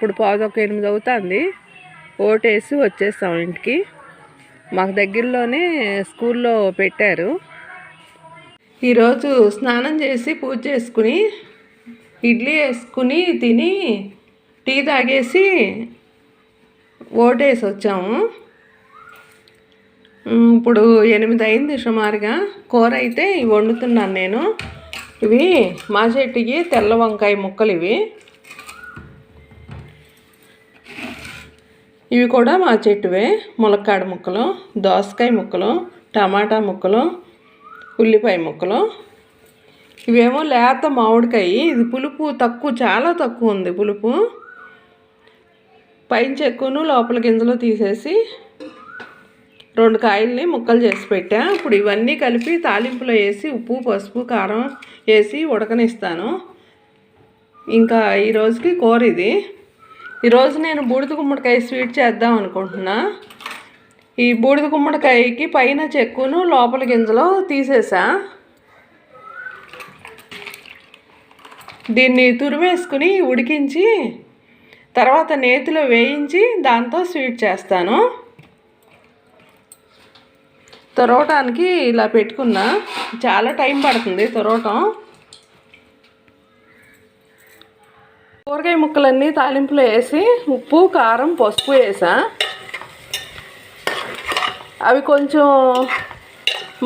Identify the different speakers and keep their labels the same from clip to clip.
Speaker 1: ఇప్పుడు పావుదొక్క ఎనిమిది అవుతుంది. ఓటేసి వచ్చేస్తాం ఇంటికి. మాకు దగ్గరలోనే స్కూల్లో పెట్టారు. ఈరోజు స్నానం చేసి పూజ చేసుకుని ఇడ్లీ వేసుకుని తిని టీ తాగేసి ఓటేసి వచ్చాము. ఇప్పుడు ఎనిమిది అయింది సుమారుగా. కూర అయితే ఇవి వండుతున్నాను నేను. ఇవి మా చెట్టుకి తెల్ల వంకాయ ముక్కలు ఇవి. ఇవి కూడా మా చెట్టువే. ములక్కాడ ముక్కలు దోసకాయ ముక్కలు టమాటా ముక్కలు ఉల్లిపాయ ముక్కలు. ఇవేమో లేత మామిడికాయ. ఇది పులుపు తక్కువ చాలా తక్కువ ఉంది పులుపు. పైన చెక్కును లోపల గింజలు తీసేసి రెండు కాయల్ని ముక్కలు చేసి పెట్టా. ఇప్పుడు ఇవన్నీ కలిపి తాలింపులో వేసి ఉప్పు పసుపు కారం వేసి ఉడకనిస్తాను. ఇంకా ఈ రోజుకి కూర ఇది. ఈరోజు నేను బూడిద గుమ్మడికాయ స్వీట్ చేద్దాం అనుకుంటున్నా. ఈ బూడిద గుమ్మడికాయకి పైన చెక్కును లోపల గింజలు తీసేసా. దీన్ని తురిమేసుకుని ఉడికించి తర్వాత నేతిలో వేయించి దాంతో స్వీట్ చేస్తాను. తొరవటానికి ఇలా పెట్టుకున్నా. చాలా టైం పడుతుంది తొరవటం. కూరగాయ ముక్కలన్నీ తాలింపులో వేసి ఉప్పు కారం పసుపు వేసా. అవి కొంచెం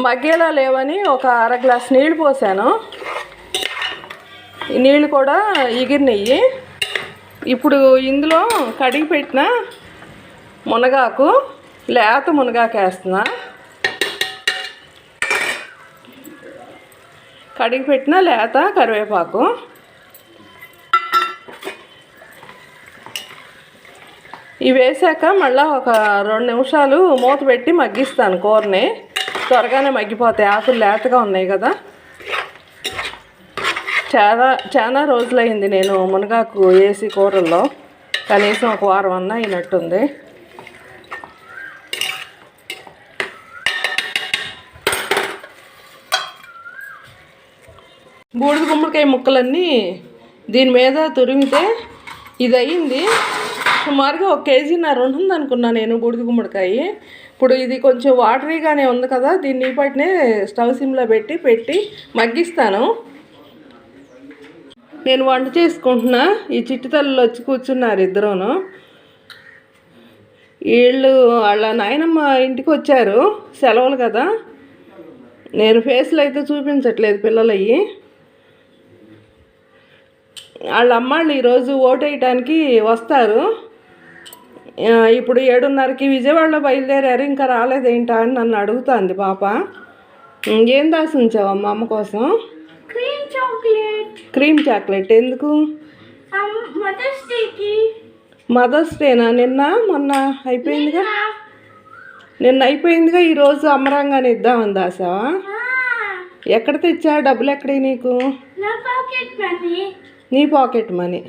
Speaker 1: మగ్గేలా లేవని ఒక అర గ్లాస్ నీళ్ళు పోసాను. ఈ నీళ్ళు కూడా ఎగిరినయ్యి. ఇప్పుడు ఇందులో కడిగి పెట్టిన మునగాకు లేత మునగాకు వేస్తున్నా. కడిగి పెట్టిన లేత కరివేపాకు. ఇవి వేసాక మళ్ళీ ఒక రెండు నిమిషాలు మూత పెట్టి మగ్గిస్తాను కూరని. త్వరగానే మగ్గిపోతాయి. ఆకులు లేతగా ఉన్నాయి కదా. చాలా చాలా రోజులైంది నేను మునగాకు వేసి కూరల్లో. కనీసం ఒక వారం అన్నా అయినట్టుంది. బూడిద గుమ్మడికాయ ముక్కలన్నీ దీని మీద తురిమితే ఇది అయింది సుమారుగా ఒక కేజీన్నర ఉంటుంది అనుకున్నా నేను బూడిద గుమ్మడికాయ. ఇప్పుడు ఇది కొంచెం వాటరీగానే ఉంది కదా దీన్ని పట్టినే స్టవ్ సిమ్లో పెట్టి పెట్టి మగ్గిస్తాను. నేను వంట చేసుకుంటున్నా. ఈ చిట్టి వచ్చి కూర్చున్నారు ఇద్దరును. వీళ్ళు వాళ్ళ నాయనమ్మ ఇంటికి వచ్చారు సెలవులు కదా. నేను ఫేస్లు అయితే చూపించట్లేదు పిల్లలయ్యి. వాళ్ళ అమ్మాళ్ళు ఈరోజు ఓటేయటానికి వస్తారు. ఇప్పుడు ఏడున్నరకి విజయవాడలో బయలుదేరారు ఇంకా రాలేదేంటా అని నన్ను అడుగుతుంది పాప. ఏం దాసి ఉంచావమ్మా అమ్మ కోసం?
Speaker 2: Cream chocolate.
Speaker 1: క్రీమ్ చాక్లెట్ ఎందుకు?
Speaker 2: మదర్స్ డేకి.
Speaker 1: మదర్స్ డేనా? నిన్న మొన్న అయిపోయిందిగా? నిన్న. అయిపోయిందిగా ఈరోజు అమరంగానే ఇద్దామని దాసావా? ఎక్కడ తెచ్చా డబ్బులు ఎక్కడే నీకు?
Speaker 2: నీ పాకెట్ మనీ.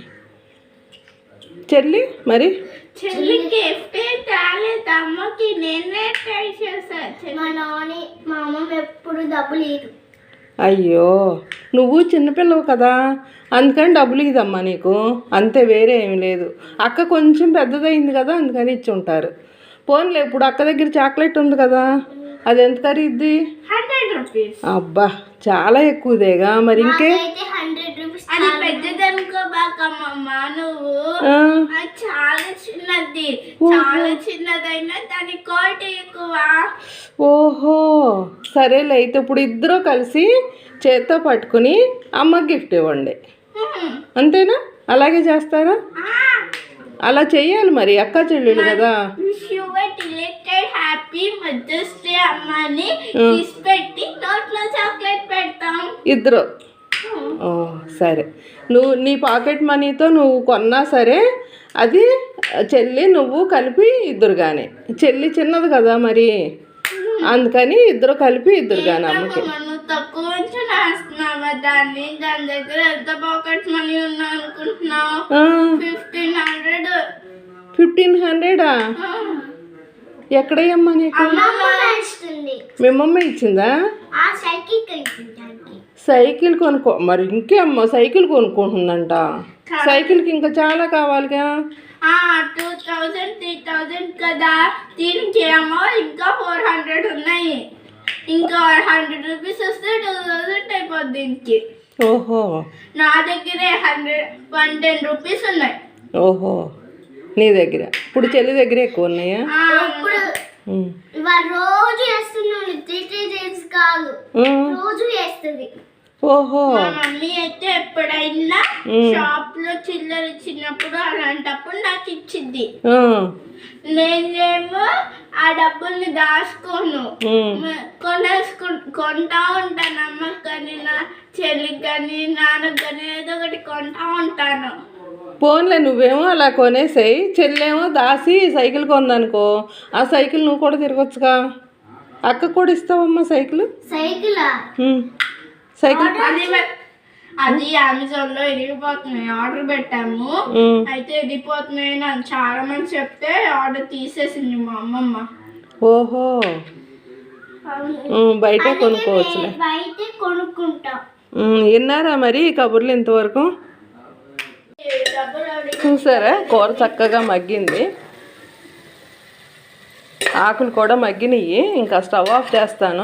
Speaker 1: చెల్లి మరి?
Speaker 2: చెల్లి గిఫ్ట్ తేలేదు అమ్మకి నేనే ట్రై చేశాను మా నాని మా అమ్మ ఎప్పుడు డబ్బులు లేదు
Speaker 1: అయ్యో నువ్వు చిన్నపిల్లవు కదా. అందుకని డబ్బులు ఇదమ్మా నీకు. అంతే వేరే ఏమి లేదు. అక్క కొంచెం పెద్దదైంది కదా అందుకని ఇచ్చి ఉంటారు పోన్లే ఇప్పుడు అక్క దగ్గర చాక్లెట్ ఉంది కదా. అది ఎంత ఖరీద్ది అబ్బా చాలా ఎక్కువదేగా. మరి ఇంకే?
Speaker 2: నువ్వు చాలా చిన్నది. చాలా చిన్నదైనా దాని క్వాలిటీ ఎక్కువ.
Speaker 1: ఓహో. సరేలే అయితే ఇప్పుడు ఇద్దరు కలిసి చేత్తో పట్టుకుని అమ్మకి గిఫ్ట్ ఇవ్వండి. అంతేనా? అలాగే చేస్తారా? అలా చెయ్యాలి మరి అక్క చెల్లెళ్ళు కదా. ఇద్దరు. సరే. నువ్వు నీ పాకెట్ మనీతో నువ్వు కొన్నా సరే అది చెల్లి నువ్వు కలిపి ఇద్దరు కానీ చెల్లి చిన్నది కదా మరి. అందుకని ఇద్దరు కలిపి ఇద్దరు కానీ అమ్మకి.
Speaker 2: తక్కువ దాన్ని. దాని దగ్గర ఎంత పాకెట్ మనీ ఉన్నా అనుకుంటున్నావు? Fifteen hundred.
Speaker 1: ఫిఫ్టీన్ హండ్రెడా? ఎక్కడయ్యమ్మా నీకు? మీ మమ్మీ ఇచ్చిందా?
Speaker 2: సైకిల్
Speaker 1: కొనుక్కో మరి ఇంకేమ్మా సైకిల్ కొనుక్కుంటుందంట. సైకిల్కి ఇంకా చాలా కావాలిగా.
Speaker 2: టూ థౌజండ్ త్రీ థౌజండ్ కదా. దీనికి ఏమో ఇంకా ఫోర్ హండ్రెడ్ ఉన్నాయి. ఇంకా హండ్రెడ్ రూపీస్ వస్తే టూ థౌజండ్ అయిపోద్ది దీనికి.
Speaker 1: ఓహో.
Speaker 2: నా దగ్గరే హండ్రెడ్ వన్ టెన్ రూపీస్ ఉన్నాయి.
Speaker 1: ఓహో. నీ దగ్గర. ఇప్పుడు చెల్లి దగ్గర ఎక్కువ ఉన్నాయా?
Speaker 2: ఇప్పుడు రోజు చేస్తున్నాను త్రీ త్రీ డేస్ కాదు. రోజు చేస్తుంది
Speaker 1: ఓహో.
Speaker 2: మా మమ్మీ అయితే ఎప్పుడైనా. షాప్లో చిల్లర ఇచ్చినప్పుడు అలాంటప్పుడు నాకు ఇచ్చింది నేనేమో ఆ డబ్బుల్ని దాచుకోను. కొనేసుకు కొంటా ఉంటాను అమ్మకి కానీ నా చెల్లికి కానీ నాన్నకి కానీ ఏదో ఒకటి కొంటా ఉంటాను.
Speaker 1: పోన్లే నువ్వేమో అలా కొనేసాయి. చెల్లేమో దాసి సైకిల్ కొందనుకో. ఆ సైకిల్ నువ్వు కూడా తిరగొచ్చుగా. అక్క కూడా ఇస్తావమ్మా సైకిల్?
Speaker 2: సైకిల్.
Speaker 1: సైకిల్
Speaker 2: అది అమెజాన్లో ఇరిగిపోతున్నాయి. ఆర్డర్ పెట్టాము.
Speaker 1: ఉమ్.
Speaker 2: అయితే ఇరిగిపోతున్నాయి అని చాలా మంది చెప్తే ఆర్డర్ తీసేసింది మా అమ్మమ్మ.
Speaker 1: ఓహో. ఉమ్, బయటే కొనుక్కోవచ్చులే.
Speaker 2: బయట కొనుక్కుంటాం.
Speaker 1: ఉమ్, విన్నారా మరి కబుర్లు ఇంతవరకు? చూసారా? కూర చక్కగా మగ్గింది. ఆకులు కూడా మగ్గినాయి ఇంకా స్టవ్ ఆఫ్ చేస్తాను.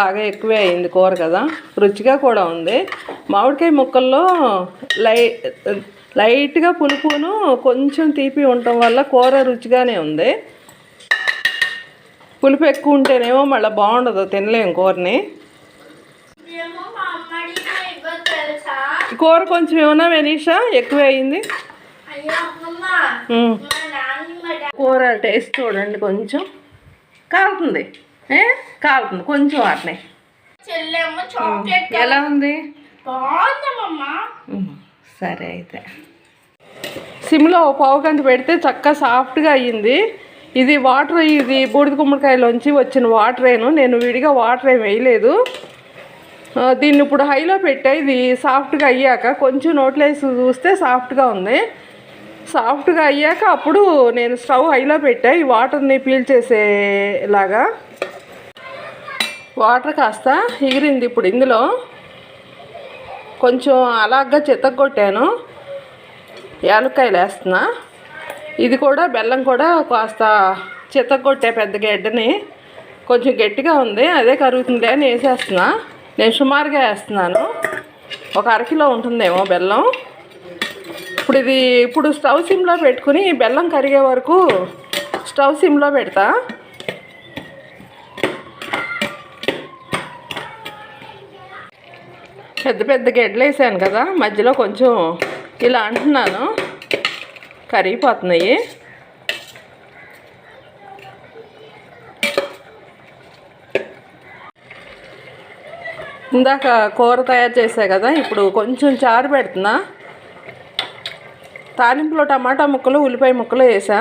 Speaker 1: బాగా ఎక్కువే అయింది కూర కదా. రుచిగా కూడా ఉంది. మామిడికాయ ముక్కల్లో లై లైట్గా పులుపును కొంచెం తీపి ఉండటం వల్ల కూర రుచిగానే ఉంది. పులుపు ఎక్కువ ఉంటేనేమో మళ్ళీ బాగుండదు. తినలేం కూరని. కూర కొంచెం ఏమన్నా వెనీషా? ఎక్కువే అయింది? కూర టేస్ట్ చూడండి కొంచెం. కాలుతుంది ఏ కాలుతుంది. కొంచెం
Speaker 2: చాక్లెట్
Speaker 1: ఎలా ఉంది? సరే అయితే. సిమ్లో పావు గంట పెడితే చక్కగా సాఫ్ట్గా అయ్యింది. ఇది వాటర్ ఇది బూడిద గుమ్మడికాయలోంచి వచ్చిన వాటరేను. నేను విడిగా వాటర్ ఏం వేయలేదు. దీన్ని ఇప్పుడు హైలో పెట్టా. ఇది సాఫ్ట్గా అయ్యాక కొంచెం నోట్లో వేసి చూస్తే సాఫ్ట్గా ఉంది. సాఫ్ట్గా అయ్యాక అప్పుడు నేను స్టవ్ హైలో పెట్టా. ఈ వాటర్ని పీల్చేసేలాగా వాటర్ కాస్త ఎగిరింది ఇప్పుడు ఇందులో. కొంచెం అలాగా చితగొట్టాను యాలక్కాయలు వేస్తున్నా ఇది కూడా బెల్లం కూడా కాస్త చితగొట్టే పెద్ద గడ్డని. కొంచెం గట్టిగా ఉంది. అదే కరుగుతుంది అని వేసేస్తున్నా. నేను సుమారుగా వేస్తున్నాను. ఒక అరకిలో ఉంటుందేమో బెల్లం. ఇప్పుడు ఇది ఇప్పుడు స్టవ్ సిమ్లో పెట్టుకుని బెల్లం కరిగే వరకు స్టవ్ సిమ్లో పెడతా. పెద్ద పెద్ద గెడ్లు వేసాను కదా మధ్యలో కొంచెం ఇలా అంటున్నాను. కరిగిపోతున్నాయి. ఇందాక కూర తయారు చేసా కదా ఇప్పుడు కొంచెం చారు పెడుతున్నా. తాలింపులో టమాటా ముక్కలు ఉల్లిపాయ ముక్కలు వేసా.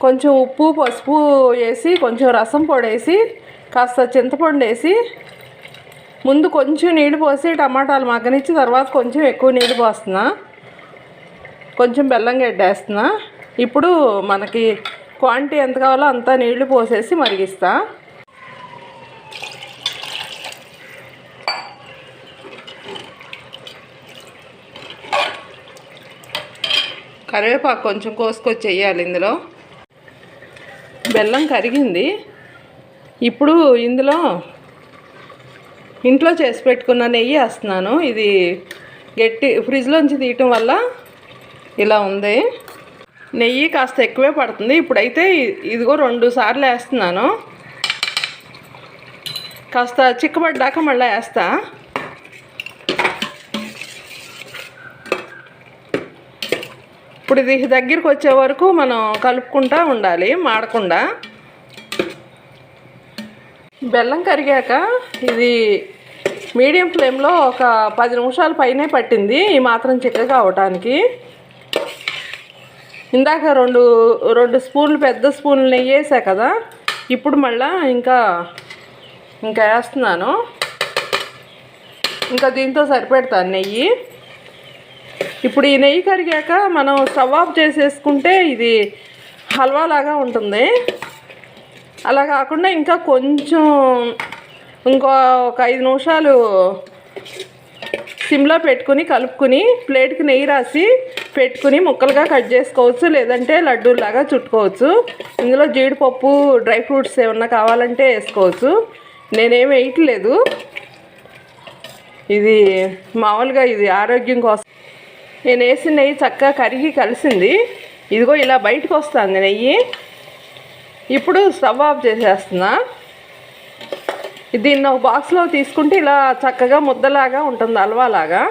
Speaker 1: కొంచెం ఉప్పు పసుపు వేసి కొంచెం రసం పొడి వేసి కాస్త చింతపండు వేసి ముందు కొంచెం నీళ్ళు పోసి టమాటాలు మగ్గనిచ్చి తర్వాత కొంచెం ఎక్కువ నీళ్ళు పోస్తున్నా. కొంచెం బెల్లం గడ్డేస్తున్నా. ఇప్పుడు మనకి క్వాంటిటీ ఎంత కావాలో అంత నీళ్ళు పోసేసి మరిగిస్తా. కరివేపాకు కొంచెం కోసుకొచ్చి వేయాలి ఇందులో. బెల్లం కరిగింది. ఇప్పుడు ఇందులో ఇంట్లో చేసి పెట్టుకున్న నెయ్యి వేస్తున్నాను. ఇది గట్టి ఫ్రిడ్జ్లోంచి తీయటం వల్ల ఇలా ఉంది. నెయ్యి కాస్త ఎక్కువే పడుతుంది. ఇప్పుడైతే ఇదిగో రెండు సార్లు వేస్తున్నాను. కాస్త చిక్కబడ్డాక మళ్ళీ వేస్తా. ఇప్పుడు ఇది దగ్గరికి వచ్చే వరకు మనం కలుపుకుంటా ఉండాలి మాడకుండా. బెల్లం కరిగాక ఇది మీడియం ఫ్లేమ్లో ఒక పది నిమిషాల పైనే పట్టింది ఈ మాత్రం చిక్కగా అవటానికి. ఇందాక రెండు రెండు స్పూన్లు పెద్ద స్పూన్లు నెయ్యి వేసా కదా ఇప్పుడు మళ్ళా ఇంకా ఇంకా వేస్తున్నాను. ఇంకా దీంతో సరిపెడతాను నెయ్యి. ఇప్పుడు ఈ నెయ్యి కరిగాక మనం స్టవ్ ఆఫ్ చేసేసుకుంటే ఇది హల్వా లాగా ఉంటుంది. అలా కాకుండా ఇంకా కొంచెం ఇంకో ఒక ఐదు నిమిషాలు సిమ్లో పెట్టుకుని కలుపుకుని ప్లేట్కి నెయ్యి రాసి పెట్టుకుని ముక్కలుగా కట్ చేసుకోవచ్చు లేదంటే లడ్డూలాగా చుట్టుకోవచ్చు. ఇందులో జీడిపప్పు డ్రై ఫ్రూట్స్ ఏమన్నా కావాలంటే వేసుకోవచ్చు. నేనేం వేయట్లేదు. ఇది మామూలుగా ఇది ఆరోగ్యం కోసం. నేను వేసిన నెయ్యి చక్కగా కరిగి కలిసింది. ఇదిగో ఇలా బయటకు వస్తుంది నెయ్యి. ఇప్పుడు స్టవ్ ఆఫ్ చేసేస్తున్నా. దీన్ని ఒక బాక్స్లో తీసుకుంటే ఇలా చక్కగా ముద్దలాగా ఉంటుంది హల్వాలాగా